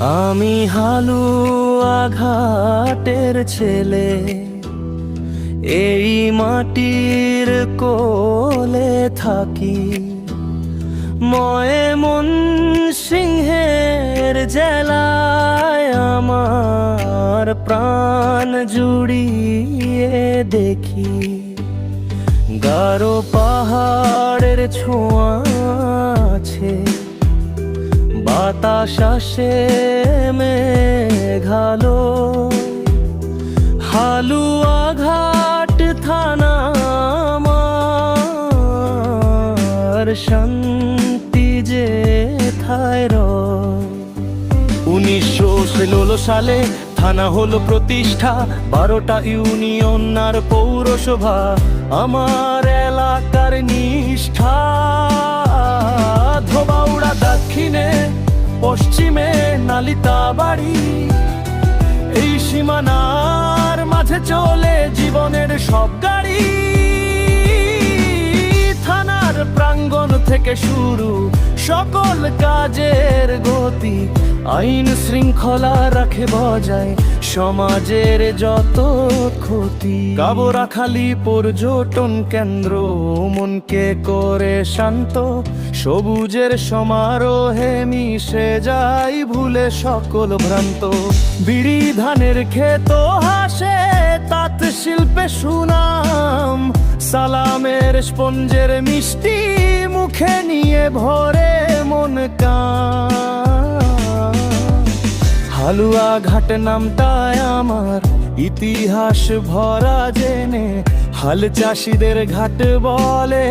আমি হালুয়া ঘাটের ছেলে, এই মাটির কোলে থাকি। ময়ে মন সিংহের জেলায় আমার প্রাণ জুড়িয়ে দেখি। গারো পাহাড়ের ছোঁয়া আছে। বাতাস আসে মেঘালো। হালুয়া ঘাট থানা আমার শান্তি যে থায় উনিশশো ষোলো সালে থানা হলো প্রতিষ্ঠা, বারোটা ইউনিয়ন আর পৌরসভা। আমার এলাকার পশ্চিমে নালিতা বাড়ি। এই সীমানার মাঝে চলে জীবনের সব গাড়ি। থানার প্রাঙ্গণ থেকে শুরু সকল কাজের গতি। আইন শৃঙ্খলা রাখে বজায় সমাজের যত ক্ষতি। কাবরাখালি পর্যটন কেন্দ্র, মনকে করে শান্ত। সবুজের সমারোহে মিশে যাই ভুলে সকল ভ্রান্ত। বিড়ি ধানের ক্ষেত হাসে, তাঁত শিল্পে সুনাম। সালামের স্পঞ্জের মিষ্টি মুখে নিয়ে ভরে মন কান। হালুয়া ঘাট নামটায় আমার ইতিহাস ভরা জেনে হাল চাষিদের ঘাট বলে